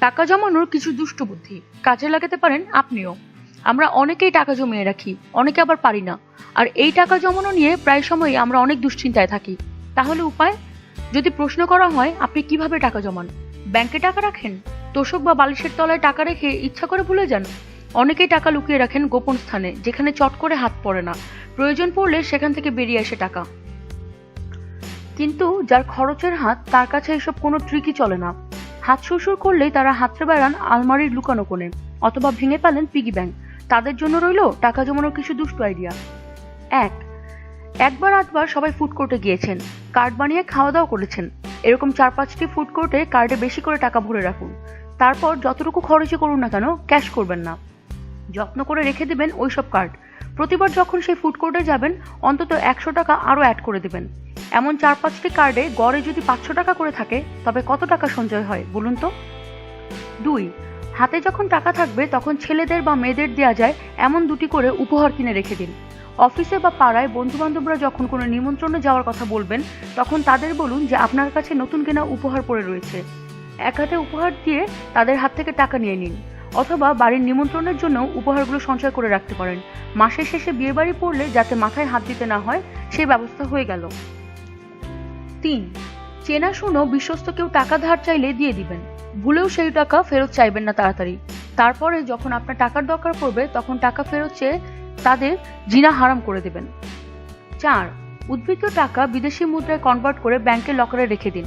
টাকা জমানোর কিছু দুষ্ট বুদ্ধি কাজে লাগাতে পারেন আপনিও। আমরা অনেকেই টাকা জমিয়ে রাখি, অনেকে আবার পারি না। আর এই টাকা জমানো নিয়ে প্রায় সময়ই আমরা অনেক দুশ্চিন্তায় থাকি। তাহলে উপায়? যদি প্রশ্ন করা হয়, আপনি কীভাবে টাকা জমান? ব্যাংকে টাকা রাখেন? তোষক বা বালিশের তলায় টাকা রেখে ইচ্ছা করে ভুলে যান? অনেকেই টাকা লুকিয়ে রাখেন গোপন স্থানে, যেখানে চট করে হাত পড়ে না। প্রয়োজন পড়লে সেখান থেকে বেরিয়ে আসে টাকা। কিন্তু যার খরচের হাত, তার কাছে এসব কোনো ট্রিকই চলে না। হাত শ্বশুর করলেই তারা হাতড়ে বেড়ান আলমারির লুকানো কোণে, অথবা ভেঙে ফেলেন পিগি ব্যাংক তাদের জন্য রইল টাকা জমানোর কিছু দুষ্ট আইডিয়া এক, একবার আধবার সবাই ফুড কোর্টে গিয়েছেন কার্ড বানিয়ে খাওয়া দাওয়া করেছেন। এরকম চার পাঁচটি ফুড কোর্টে কার্ডে বেশি করে টাকা ভরে রাখুন। তারপর যতটুকু খরচই করুন না কেন ক্যাশ করবেন না। যত্ন করে রেখে দেবেন ওইসব কার্ড প্রতিবার যখন সেই ফুড কোর্টে যাবেন, অন্তত একশো টাকা আরও অ্যাড করে দেবেন। এমন চার পাঁচটি কার্ডে গড়ে যদি পাঁচশো টাকা করে থাকে, তবে কত টাকা সঞ্চয় হয় বলুন তো? দুই, হাতে যখন টাকা থাকবে, তখন ছেলেদের বা মেয়েদের দেওয়া যায় এমন দুটি করে উপহার কিনে রেখে দিন। অফিসে বা পাড়ায় বন্ধু বান্ধবরা যখন কোনো নিমন্ত্রণে যাওয়ার কথা বলবেন, তখন তাদের বলুন যে আপনার কাছে নতুন কেনা উপহার পড়ে রয়েছে। এক হাতে উপহার দিয়ে তাদের হাত থেকে টাকা নিয়ে নিন, অথবা বাড়ির নিমন্ত্রণের জন্য উপহারগুলো সঞ্চয় করে রাখতে পারেন। মাসের শেষে বিয়েবাড়ি পড়লে যাতে মাথায় হাত দিতে না হয় সেই ব্যবস্থা হয়ে গেল। তিন। চেনা শুনো বিশ্বস্ত কেউ টাকা ধার চাইলে দিয়ে দিবেন। ভুলেও সেই টাকা ফেরত চাইবেন না তাড়াতাড়ি। তারপরে যখন আপনার টাকার দরকার পড়বে, তখন টাকা ফেরত চেয়ে তাদের জিনা হারাম করে দেবেন। চার। উদ্বৃত্ত টাকা বিদেশি মুদ্রায় কনভার্ট করে ব্যাংকের লকারে রেখে দিন।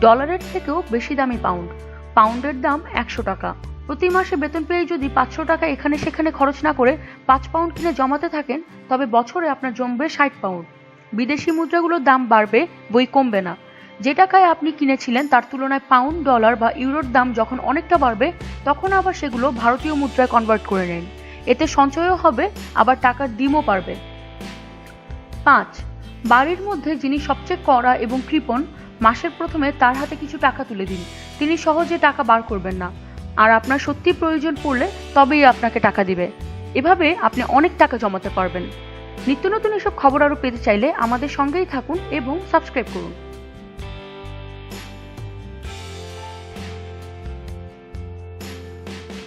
ডলারের থেকেও বেশি দামি পাউন্ড পাউন্ডের দাম একশো টাকা। প্রতি মাসে বেতন পেয়ে যদি পাঁচশো টাকা এখানে সেখানে খরচ না করে পাঁচ পাউন্ড কিনে জমাতে থাকেন, তবে বছরে আপনার জমবে ষাট পাউন্ড বিদেশি মুদ্রাগুলোর দাম বাড়বে, বই কমবে না। যে টাকায় আপনি কিনেছিলেন, তার তুলনায় পাউন্ড ডলার বা ইউরোর দাম যখন অনেকটা বাড়বে, তখন আবার সেগুলো ভারতীয় মুদ্রায় কনভার্ট করে নিন। এতে সঞ্চয়ও হবে, আবার টাকার ডিমও পারবে। পাঁচ, বাড়ির মধ্যে যিনি সবচেয়ে কড়া এবং কৃপণ, মাসের প্রথমে তার হাতে কিছু টাকা তুলে দিন। তিনি সহজে টাকা বার করবেন না। আর আপনার সত্যি প্রয়োজন পড়লে তবেই আপনাকে টাকা দিবে। এভাবে আপনি অনেক টাকা জমাতে পারবেন। নিত্য নতুন এসব খবর আরও পেতে চাইলে আমাদের সঙ্গেই থাকুন এবং সাবস্ক্রাইব করুন।